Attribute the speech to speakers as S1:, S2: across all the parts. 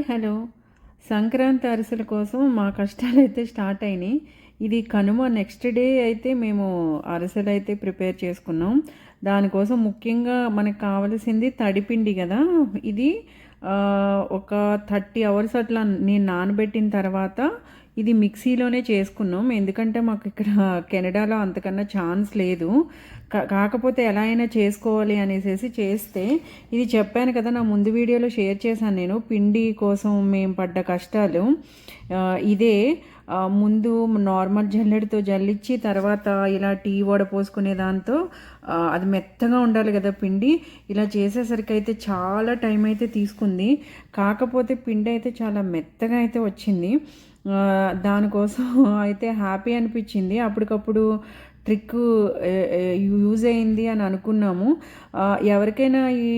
S1: Hi hello. Sankranti అరిసెల కోసం మా కష్టాలు అయితే స్టార్ట్ అయినాయి. ఇది కనుమ నెక్స్ట్ డే అయితే మేము అరిసెలు అయితే ప్రిపేర్ చేసుకున్నాం. దానికోసం ముఖ్యంగా మనకు కావలసింది తడిపిండి కదా. ఇది ఒక థర్టీ అవర్స్ అట్లా నేను నానబెట్టిన తర్వాత ఇది మిక్సీలోనే చేసుకున్నాం. ఎందుకంటే మాకు ఇక్కడ కెనడాలో అంతకన్నా ఛాన్స్ లేదు. కా- కాకపోతే ఎలా అయినా చేసుకోవాలి అనేసి చేస్తే. ఇది చెప్పాను కదా నా ముందు వీడియోలో షేర్ చేశాను నేను. పిండి కోసం మేము పడ్డ కష్టాలు. ఇదే. ముందు నార్మల్ జల్లెడతో జల్లిచ్చి తర్వాత ఇలా టీ వడ పోసుకునే దాంతో అది మెత్తగా ఉండాలి కదా పిండి. ఇలా చేసేసరికి అయితే చాలా టైం అయితే తీసుకుంది. కాకపోతే పిండి అయితే చాలా మెత్తగా అయితే వచ్చింది. దానికోసం అయితే హ్యాపీ అనిపించింది. అప్పటికప్పుడు ట్రిక్ యూజ్ అయింది అని అనుకున్నాము. ఎవరికైనా ఈ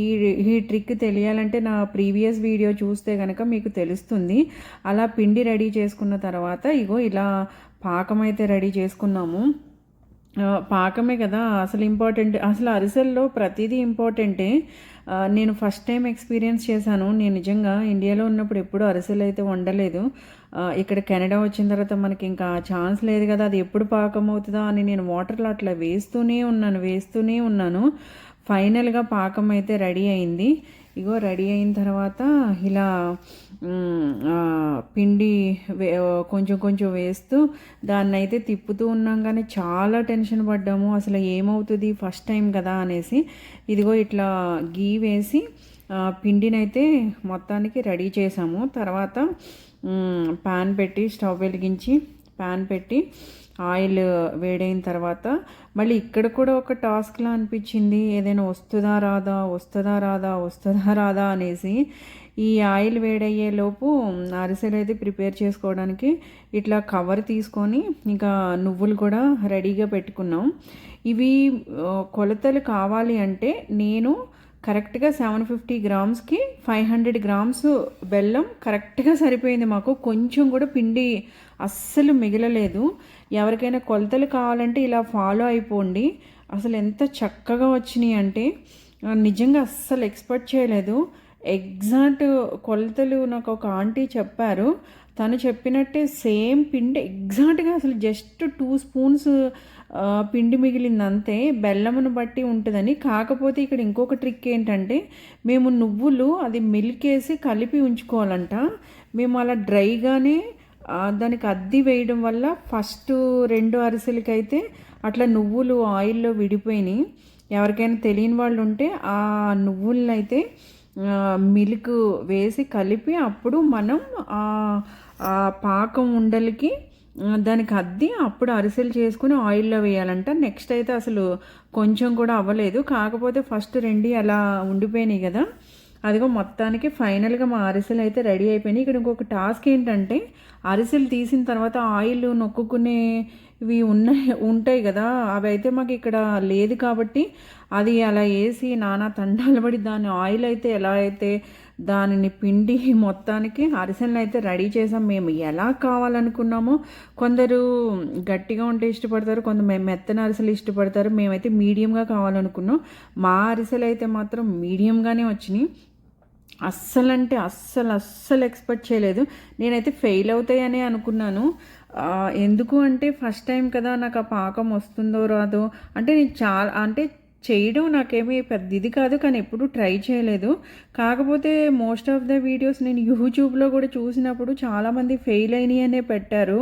S1: ఈ ఈ ట్రిక్ తెలియాలంటే నా ప్రీవియస్ వీడియో చూస్తే కనుక మీకు తెలుస్తుంది. అలా పిండి రెడీ చేసుకున్న తర్వాత ఇగో ఇలా పాకం అయితే రెడీ చేసుకున్నాము. పాకమే కదా. అసలు ఇంపార్టెంట్ అసలు అరిసెల్లో ప్రతిదీ ఇంపార్టెంటే నేను ఫస్ట్ టైం ఎక్స్పీరియన్స్ చేశాను. నేను నిజంగా ఇండియాలో ఉన్నప్పుడు ఎప్పుడూ అరిసెలు అయితే వండలేదు. ఇక్కడ కెనడా వచ్చిన తర్వాత మనకి ఇంకా ఛాన్స్ లేదు కదా. అది ఎప్పుడు పాకం అవుతుందా అని నేను వాటర్లో అట్లా వేస్తూనే ఉన్నాను వేస్తూనే ఉన్నాను. ఫైనల్గా పాకం అయితే రెడీ అయింది. ఇగో రెడీ అయిన తర్వాత ఇలా పిండి వే కొంచెం కొంచెం వేస్తూ దాన్ని అయితే తిప్పుతూ ఉన్నాం కానీ చాలా టెన్షన్ పడ్డాము. అసలు ఏమవుతుంది ఫస్ట్ టైం కదా అనేసి. ఇదిగో ఇట్లా గీ వేసి పిండినైతే మొత్తానికి రెడీ చేసాము. తర్వాత ప్యాన్ పాన్ పెట్టి స్టవ్ వెలిగించి పాన్ పెట్టి ఆయిల్ వేడైన తర్వాత మళ్ళీ ఇక్కడ కూడా ఒక టాస్క్లా అనిపించింది. ఏదైనా వస్తుందా రాదా వస్తుందా రాదా వస్తుందా రాదా అనేసి ఈ ఆయిల్ వేడయ్యే లోపు అరిసెలు అయితే ప్రిపేర్ చేసుకోవడానికి ఇట్లా కవర్ తీసుకొని ఇంకా నువ్వులు కూడా రెడీగా పెట్టుకున్నాం. ఇవి కొలతలు కావాలి అంటే నేను కరెక్ట్గా సెవెన్ ఫిఫ్టీ గ్రామ్స్కి ఫైవ్ హండ్రెడ్ గ్రామ్స్ బెల్లం కరెక్ట్గా సరిపోయింది మాకు. కొంచెం కూడా పిండి అస్సలు మిగలలేదు. ఎవరికైనా కొలతలు కావాలంటే ఇలా ఫాలో అయిపోండి. అసలు ఎంత చక్కగా వచ్చినాయి అంటే నిజంగా అస్సలు ఎక్స్పెక్ట్ చేయలేదు. ఎగ్జాక్ట్ కొలతలు నాకు ఒక ఆంటీ చెప్పారు. తను చెప్పినట్టే సేమ్ పిండి ఎగ్జాక్ట్గా అసలు జస్ట్ టూ స్పూన్స్ పిండి మిగిలింది అంతే బెల్లమును బట్టి ఉంటుందని. కాకపోతే ఇక్కడ ఇంకొక ట్రిక్ ఏంటంటే మేము నువ్వులు అది మిల్క్ వేసి కలిపి ఉంచుకోవాలంట. మేము అలా డ్రైగానే దానికి అద్ది వేయడం వల్ల ఫస్ట్ రెండు అరిసెలకైతే అట్లా నువ్వులు ఆయిల్లో విడిపోయినాయి. ఎవరికైనా తెలియని వాళ్ళు ఉంటే ఆ నువ్వులనైతే అయితే మిల్క్ వేసి కలిపి అప్పుడు మనం ఆ పాకం ఉండలకి దానికి అద్ది అప్పుడు అరిసెలు చేసుకుని ఆయిల్లో వేయాలంట. నెక్స్ట్ అయితే అసలు కొంచెం కూడా అవ్వలేదు. కాకపోతే ఫస్ట్ రెండు అలా ఉండిపోయినాయి కదా. అదిగో మొత్తానికి ఫైనల్గా మా అరిసెలు అయితే రెడీ అయిపోయినాయి. ఇక్కడ ఇంకొక టాస్క్ ఏంటంటే అరిసెలు తీసిన తర్వాత ఆయిల్ నొక్కుకునే ఇవి ఉన్నాయి ఉంటాయి కదా. అవి అయితే మాకు ఇక్కడ లేదు కాబట్టి అది అలా వేసి నానా తండాలు పడి దాని ఆయిల్ అయితే ఎలా అయితే దానిని పిండి మొత్తానికి అరిసెలను అయితే రెడీ చేసాం. మేము ఎలా కావాలనుకున్నామో కొందరు గట్టిగా ఉంటే ఇష్టపడతారు కొందరు మేము మెత్తన అరిసెలు ఇష్టపడతారు. మేమైతే మీడియంగా కావాలనుకున్నాం. మా అరిసెలు అయితే మాత్రం మీడియంగానే వచ్చినాయి. అస్సలు అంటే అస్సలు అస్సలు ఎక్స్పెక్ట్ చేయలేదు. నేనైతే ఫెయిల్ అవుతాయని అనుకున్నాను. ఎందుకు అంటే ఫస్ట్ టైం కదా నాకు ఆ పాకం వస్తుందో రాదో. అంటే నేను చాలా అంటే చేయడం నాకేమీ పెద్ద ఇది కాదు కానీ ఎప్పుడూ ట్రై చేయలేదు. కాకపోతే మోస్ట్ ఆఫ్ ద వీడియోస్ నేను యూట్యూబ్లో కూడా చూసినప్పుడు చాలామంది ఫెయిల్ అయినాయి అనే పెట్టారు.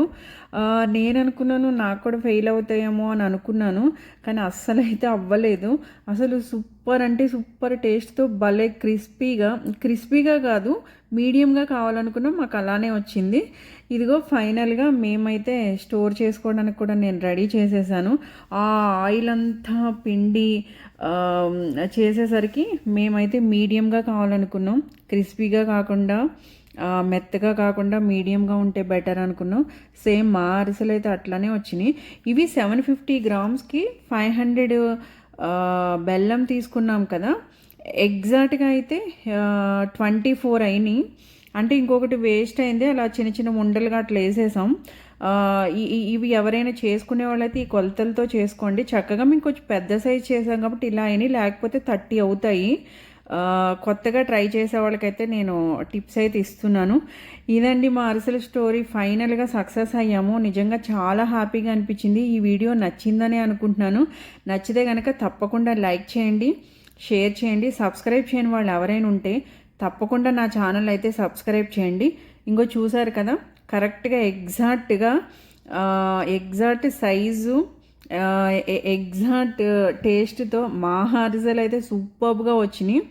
S1: నేను అనుకున్నాను నాకు కూడా ఫెయిల్ అవుతాయేమో అని అనుకున్నాను కానీ అస్సలు అయితే అవ్వలేదు. అసలు సూపర్ అంటే సూపర్ టేస్ట్తో భలే క్రిస్పీగా క్రిస్పీగా కాదు మీడియంగా కావాలనుకున్నాం మాకు అలానే వచ్చింది. ఇదిగో ఫైనల్గా మేమైతే స్టోర్ చేసుకోవడానికి కూడా నేను రెడీ చేసేసాను. ఆ ఆయిల్ అంతా పిండి చేసేసరికి మేమైతే మీడియంగా కావాలనుకున్నాం. క్రిస్పీగా కాకుండా మెత్తగా కాకుండా మీడియంగా ఉంటే బెటర్ అనుకున్నాం. సేమ్ మా అరిసెలు అయితే అట్లానే వచ్చినాయి. ఇవి సెవెన్ ఫిఫ్టీ గ్రామ్స్కి ఫైవ్ హండ్రెడ్ బెల్లం తీసుకున్నాం కదా. ఎగ్జాక్ట్గా అయితే ట్వంటీ ఫోర్ అయినాయి. అంటే ఇంకొకటి వేస్ట్ అయింది. అలా చిన్న చిన్న ఉండలుగా అట్లా వేసేసాం. ఇవి ఎవరైనా చేసుకునే వాళ్ళైతే ఈ కొలతలతో చేసుకోండి. చక్కగా మేము కొంచెం పెద్ద సైజ్ చేసాం కాబట్టి ఇలా అయినాయి. లేకపోతే థర్టీ అవుతాయి. కొత్తగా ట్రై చేసే వాళ్ళకైతే నేను టిప్స్ అయితే ఇస్తున్నాను. ఇదండి మా అరిసెల స్టోరీ. ఫైనల్గా సక్సెస్ అయ్యాము. నిజంగా చాలా హ్యాపీగా అనిపించింది. ఈ వీడియో నచ్చిందని అనుకుంటున్నాను. నచ్చితే కనుక తప్పకుండా లైక్ చేయండి షేర్ చేయండి సబ్స్క్రైబ్ చేయని వాళ్ళు ఎవరైనా ఉంటే తప్పకుండా నా ఛానల్ అయితే సబ్స్క్రైబ్ చేయండి. ఇంకో చూసారు కదా కరెక్ట్గా ఎగ్జాక్ట్గా ఎగ్జాక్ట్ సైజు ఎగ్జాక్ట్ టేస్ట్తో మా హారిజలు అయితే సూపర్గా వచ్చినాయి